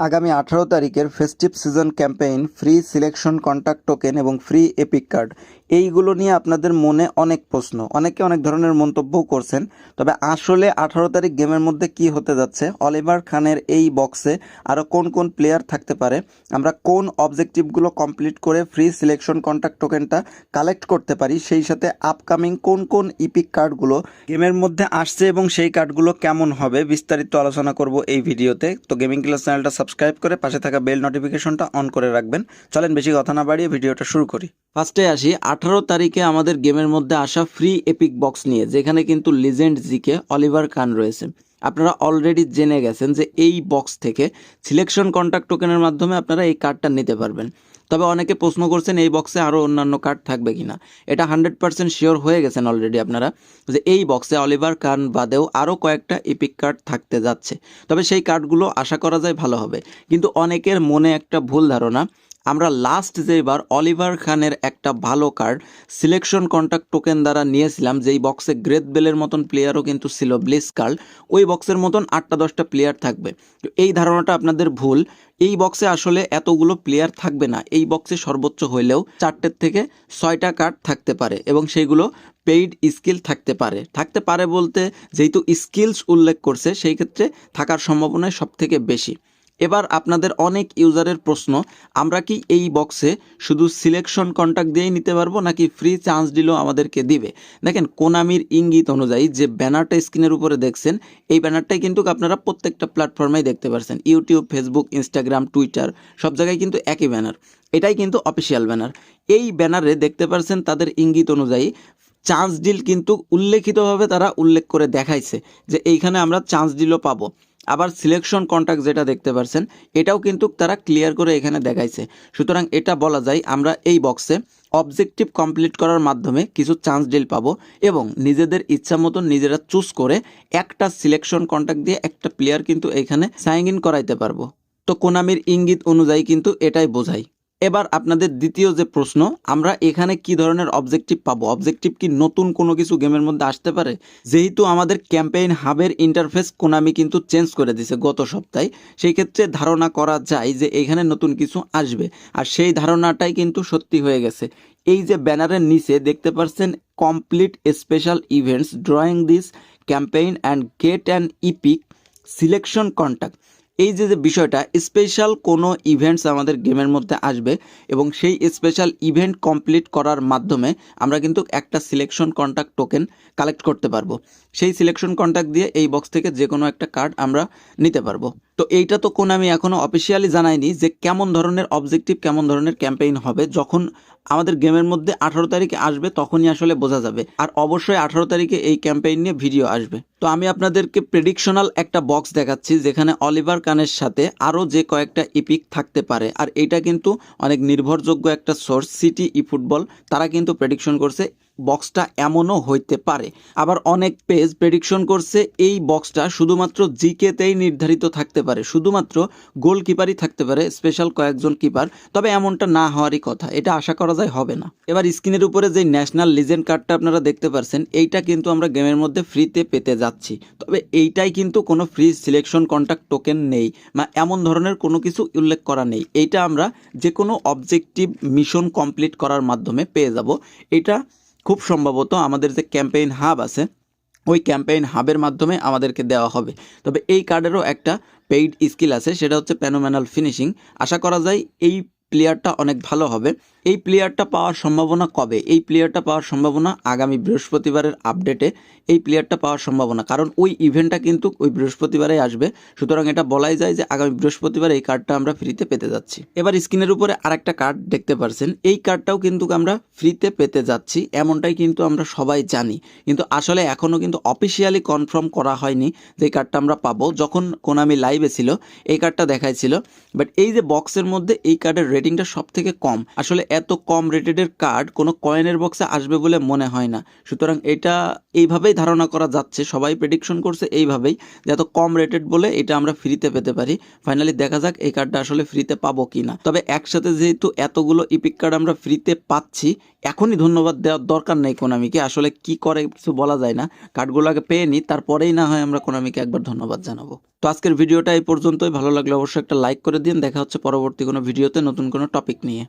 আগামী আঠারো তারিখের festive season campaign free selection contact token এবং ফ্রি এপিক কার্ড। এইগুলো নিয়ে আপনাদের মনে অনেক প্রশ্ন। অনেকে অনেক ধরনের মন্তব্যও করছেন। তবে আসলে আঠারো তারিখ গেমের মধ্যে কি হতে যাচ্ছে? অলিভার খানের এই বক্সে আরও কোন কোন প্লেয়ার থাকতে পারে? আমরা কোন অবজেক্টিভগুলো কমপ্লিট করে ফ্রি সিলেকশন কন্ট্যাক্ট টোকেনটা কালেক্ট করতে পারি? সেই সাথে আপকামিং কোন কোন ইপিক কার্ডগুলো গেমের মধ্যে আসছে এবং সেই কার্ডগুলো কেমন হবে বিস্তারিত আলোচনা করব এই ভিডিওতে। তো গেমিং ক্লাস চ্যানেলটা সাবস্ক্রাইব করে পাশে থাকা বেল নোটিফিকেশনটা অন করে রাখবেন। চলেন বেশি কথা না বাড়িয়ে ভিডিওটা শুরু করি। ফার্স্টে আসি আঠারো তারিখে আমাদের গেমের মধ্যে আসা ফ্রি এপিক বক্স নিয়ে, যেখানে কিন্তু লিজেন্ড জিকে অলিভার খান রয়েছে। আপনারা অলরেডি জেনে গেছেন যে এই বক্স থেকে সিলেকশন কন্ট্যাক্ট টোকেনের মাধ্যমে আপনারা এই কার্ডটা নিতে পারবেন। তবে অনেকে প্রশ্ন করছেন, এই বক্সে আরও অন্যান্য কার্ড থাকবে কিনা? এটা হান্ড্রেড পার্সেন্ট শিওর হয়ে গেছেন অলরেডি আপনারা যে এই বক্সে অলিভার কান বাদেও আরও কয়েকটা ইপিক কার্ড থাকতে যাচ্ছে। তবে সেই কার্ডগুলো আশা করা যায় ভালো হবে। কিন্তু অনেকের মনে একটা ভুল ধারণা আমরা লাস্ট যেবার অলিভার খানের একটা ভালো কার্ড সিলেকশন কন্ট্যাক্ট টোকেন দ্বারা নিয়েছিলাম, যেই বক্সে গ্রেথ বেলের মতন প্লেয়ারও কিন্তু ছিল ব্লিস কার্ড ওই বক্সের মতন আটটা দশটা প্লেয়ার থাকবে। তো এই ধারণাটা আপনাদের ভুল। এই বক্সে আসলে এতগুলো প্লেয়ার থাকবে না। এই বক্সে সর্বোচ্চ হইলেও চারটের থেকে ছয়টা কার্ড থাকতে পারে এবং সেইগুলো পেইড স্কিল থাকতে পারে। থাকতে পারে বলতে যেহেতু স্কিলস উল্লেখ করছে, সেই ক্ষেত্রে থাকার সম্ভাবনাই সব থেকে বেশি। এবার আপনাদের অনেক ইউজারের প্রশ্ন, আমরা কি এই বক্সে শুধু সিলেকশন কন্ট্যাক্ট দিয়েই নিতে পারব নাকি ফ্রি চান্স দিলেও আমাদেরকে দিবে? দেখেন, কোনামির ইঙ্গিত অনুযায়ী যে ব্যানারটা স্ক্রিনের উপরে দেখছেন, এই ব্যানারটাই কিন্তু আপনারা প্রত্যেকটা প্ল্যাটফর্মেই দেখতে পারছেন। ইউটিউব ফেসবুক ইনস্টাগ্রাম টুইটার সব জায়গায় কিন্তু একই ব্যানার। এটাই কিন্তু অফিসিয়াল ব্যানার। এই ব্যানারে দেখতে পারছেন তাদের ইঙ্গিত অনুযায়ী চান্স ডিল কিন্তু উল্লেখিতভাবে তারা উল্লেখ করে দেখাইছে যে এইখানে আমরা চান্স ডিলও পাবো। আবার সিলেকশন কন্ট্যাক্ট যেটা দেখতে পারছেন, এটাও কিন্তু তারা ক্লিয়ার করে এখানে দেখাইছে। সুতরাং এটা বলা যায় আমরা এই বক্সে অবজেক্টিভ কমপ্লিট করার মাধ্যমে কিছু চান্স ডিল পাবো এবং নিজেদের ইচ্ছা মতন নিজেরা চুজ করে একটা সিলেকশন কন্ট্যাক্ট দিয়ে একটা প্লেয়ার কিন্তু এখানে সাইন ইন করাইতে পারব। তো কোনামির ইঙ্গিত অনুযায়ী কিন্তু এটাই বোঝায়। এবার আপনাদের দ্বিতীয় যে প্রশ্ন, আমরা এখানে কি ধরনের অবজেক্টিভ পাবো? অবজেক্টিভ কি নতুন কোনো কিছু গেমের মধ্যে আসতে পারে? যেহেতু আমাদের ক্যাম্পেইন হাবের ইন্টারফেস কোনামি কিন্তু চেঞ্জ করে দিছে গত সপ্তাহে, সেই ক্ষেত্রে ধারণা করা যায় যে এখানে নতুন কিছু আসবে। আর সেই ধারণাটাই কিন্তু সত্যি হয়ে গেছে। এই যে ব্যানারের নিচে দেখতে পাচ্ছেন complete special events drawing this campaign and get an epic selection contact এই যে যে বিষয়টা স্পেশাল কোনো ইভেন্টস আমাদের গেমের মধ্যে আসবে এবং সেই স্পেশাল ইভেন্ট কমপ্লিট করার মাধ্যমে আমরা কিন্তু একটা সিলেকশন কন্ট্যাক্ট টোকেন কালেক্ট করতে পারব। সেই সিলেকশন কন্ট্যাক্ট দিয়ে এই বক্স থেকে যে কোনো একটা কার্ড আমরা নিতে পারব। তো এইটা তো কোন আমি এখনও অফিসিয়ালি জানাইনি যে কেমন ধরনের অবজেক্টিভ কেমন ধরনের ক্যাম্পেইন হবে, যখন আমাদের গেমের মধ্যে আঠারো তারিখে আসবে, তখনই আসলে বোঝা যাবে। আর অবশ্যই আঠারো তারিখে এই ক্যাম্পেইন নিয়ে ভিডিও আসবে। তো আমি আপনাদেরকে প্রেডিকশনাল একটা বক্স দেখাচ্ছি, যেখানে অলিভার কানের সাথে আরও যে কয়েকটা ইপিক থাকতে পারে। আর এটা কিন্তু অনেক নির্ভরযোগ্য একটা সোর্স সিটি ই ফুটবল তারা কিন্তু প্রেডিকশন করছে বক্সটা এমনও হইতে পারে। আবার অনেক পেজ প্রেডিকশন করছে, এই বক্সটা শুধুমাত্র জিকেতেই নির্ধারিত থাকতে পারে, শুধুমাত্র গোলকিপারই থাকতে পারে স্পেশাল কয়েকজন কিপার তবে এমনটা না হওয়ারই কথা, এটা আশা করা যায় হবে না। এবার স্ক্রিনের উপরে যে ন্যাশনাল লিজেন্ড কার্ডটা আপনারা দেখতে পারছেন, এইটা কিন্তু আমরা গেমের মধ্যে ফ্রিতে পেতে যাচ্ছি। তবে এইটাই কিন্তু কোনো ফ্রি সিলেকশন কন্ট্যাক্ট টোকেন নেই, বা এমন ধরনের কোনো কিছু উল্লেখ করা নেই। এইটা আমরা যে কোনো অবজেক্টিভ মিশন কমপ্লিট করার মাধ্যমে পেয়ে যাব। এটা খুব সম্ভবত আমাদের যে ক্যাম্পেইন হাব আছে, ওই ক্যাম্পেইন হাবের মাধ্যমে আমাদেরকে দেওয়া হবে। তবে এই কার্ডেরও একটা পেইড স্কিল আছে, সেটা হচ্ছে প্যানোম্যানাল ফিনিশিং আশা করা যায় এই প্লেয়ারটা অনেক ভালো হবে। এই প্লেয়ারটা পাওয়ার সম্ভাবনা কবে? এই প্লেয়ারটা পাওয়ার সম্ভাবনা আগামী বৃহস্পতিবারের আপডেটে এই প্লেয়ারটা পাওয়ার সম্ভাবনা। কারণ ওই ইভেন্টটা কিন্তু ওই বৃহস্পতিবারে আসবে। সুতরাং এটা বলাই যায় যে আগামী বৃহস্পতিবার এই কার্ডটা আমরা ফ্রিতে পেতে যাচ্ছি। এবার স্ক্রিনের উপরে আরেকটা কার্ড দেখতে পারছেন। এই কার্ডটাও কিন্তু আমরা ফ্রিতে পেতে যাচ্ছি। এমনটাই কিন্তু আমরা সবাই জানি। কিন্তু আসলে এখনও কিন্তু অফিসিয়ালি কনফার্ম করা হয়নি যে এই কার্ডটা আমরা পাবো। যখন কোনামি লাইভে ছিল, এই কার্ডটা দেখাইছিল। বাট এই যে বক্সের মধ্যে এই কার্ডের রেটিংটা সব থেকে কম। আসলে এত কম রেটেডের কার্ড কোনো কয়েনের বক্সে আসবে বলে মনে হয় না। সুতরাং এটা এইভাবেই ধারণা করা যাচ্ছে, সবাই প্রেডিকশন করছে এইভাবেই, যে এত কম রেটেড বলে এটা আমরা ফ্রিতে পেতে পারি। ফাইনালি দেখা যাক এই কার্ডটা আসলে ফ্রিতে পাবো কি না তবে একসাথে যেহেতু এতগুলো ইপিক কার্ড আমরা ফ্রিতে পাচ্ছি, এখনই ধন্যবাদ দেওয়ার দরকার নেই কোনামিকে। আসলে কি করে কিছু বলা যায় না। কার্ডগুলো আগে পেয়ে নিই, তারপরেই না হয় আমরা কোনামিকে একবার ধন্যবাদ জানাব। তো আজকের ভিডিওটা এই পর্যন্তই। ভালো লাগলে অবশ্যই একটা লাইক করে দিন। দেখা হচ্ছে পরবর্তী কোনো ভিডিওতে। নতুন কোনো টপিক নিয়ে